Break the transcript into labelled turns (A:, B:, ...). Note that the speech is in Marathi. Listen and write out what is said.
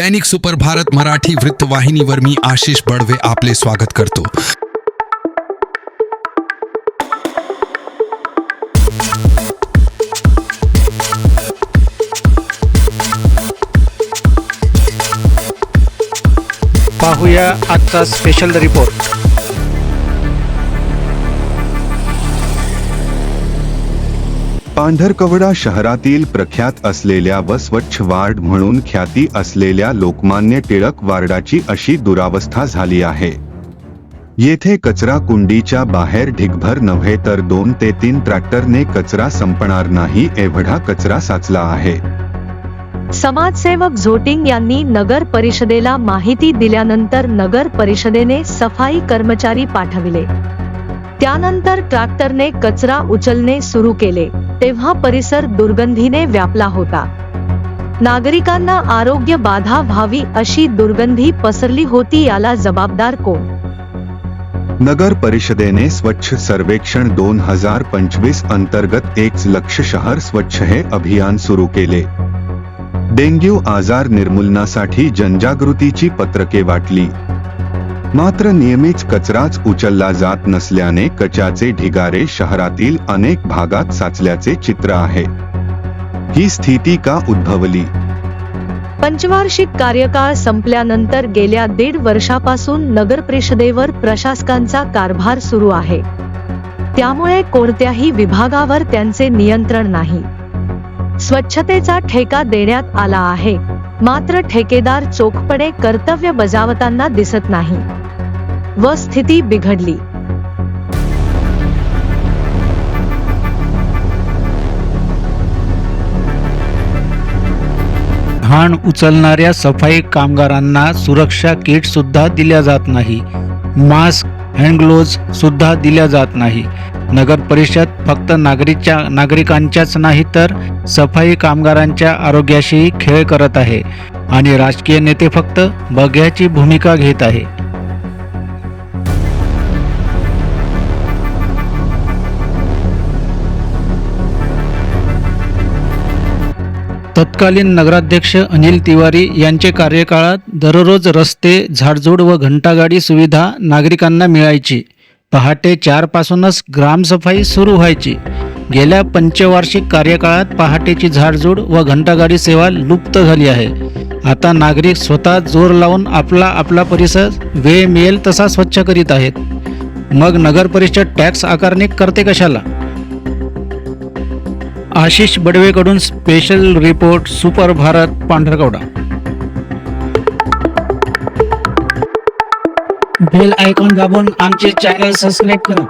A: दैनिक सुपर भारत मराठी वृत्तवाहिनीवर मी आशिष बडवे आपले स्वागत करतो.
B: पाहूया आजचा स्पेशल रिपोर्ट
C: पांढरकवडा शहरातील प्रख्यात असलेल्या व स्वच्छ वार्ड म्हणून ख्याती असलेल्या लोकमान्य टिळक वार्डाची अशी दुरावस्था झाली आहे. येथे कचरा कुंडीच्या बाहेर ढिगभर नव्हे तर दोन ते तीन ट्रॅक्टरने कचरा संपणार नाही एवढा कचरा साचला आहे.
D: समाजसेवक झोटिंग यांनी नगर परिषदेला माहिती दिल्यानंतर नगर परिषदेने सफाई कर्मचारी पाठविले. त्यानंतर ट्रॅक्टरने कचरा उचलणे सुरू केले तेव्हा परिसर दुर्गंधीने व्यापला होता. नागरिकांना आरोग्य बाधा व्हावी अशी दुर्गंधी पसरली होती याला जबाबदार कोण?
C: नगर परिषदेने स्वच्छ सर्वेक्षण दोन हजार पंचवीस अंतर्गत एक लक्ष शहर स्वच्छ हे अभियान सुरू केले. डेंग्यू आजार निर्मूलनासाठी जनजागृतीची पत्रके वाटली. मात्र नियमित कचराच उचलला जात नसल्याने कचाचे ढिगारे शहरातील अनेक भागात साचल्याचे चित्र आहे. ही स्थिती का उद्भवली?
D: पंचवार्षिक कार्यकाळ संपल्यानंतर गेल्या दीड वर्षापासून नगर परिषदेवर प्रशासकांचा कारभार सुरू आहे. त्यामुळे कोणत्याही विभागावर त्यांचे नियंत्रण नाही. स्वच्छतेचा ठेका देण्यात आला आहे. मात्र ठेकेदार चोखपणे कर्तव्य बजावताना दिसत नाही. व स्थिती बिघडली.
B: घाण उचलणाऱ्या सफाई कामगारांना सुरक्षा किट सुद्धा दिल्या जात नाही. मास्क हँडग्लोव्ज सुद्धा दिल्या जात नाही. नगर परिषद फक्त नागरिकच्या नागरिकांच्याच नाही तर सफाई कामगारांच्या आरोग्याशीही खेळ करत आहे. आणि राजकीय नेते फक्त बघ्याची भूमिका घेत आहे. तत्कालीन नगराध्यक्ष अनिल तिवारी यांचे कार्यकाळात दररोज रस्ते झाडझूड व घंटागाडी सुविधा नागरिकांना मिळायची. पहाटे चारपासूनच ग्रामसफाई सुरू व्हायची. गेल्या पंचवार्षिक कार्यकाळात पहाटेची झाडझूड व घंटागाडी सेवा लुप्त झाली आहे. आता नागरिक स्वतः जोर लावून आपला आपला परिसर वेळ मिळेल तसा स्वच्छ करीत आहेत. मग नगर परिषद टॅक्स आकारणी करते कशाला? Ashish बडवेकडून special report super Bharat Pandharkawada bell icon दाबून आमचे चॅनल सबस्क्राईब करा.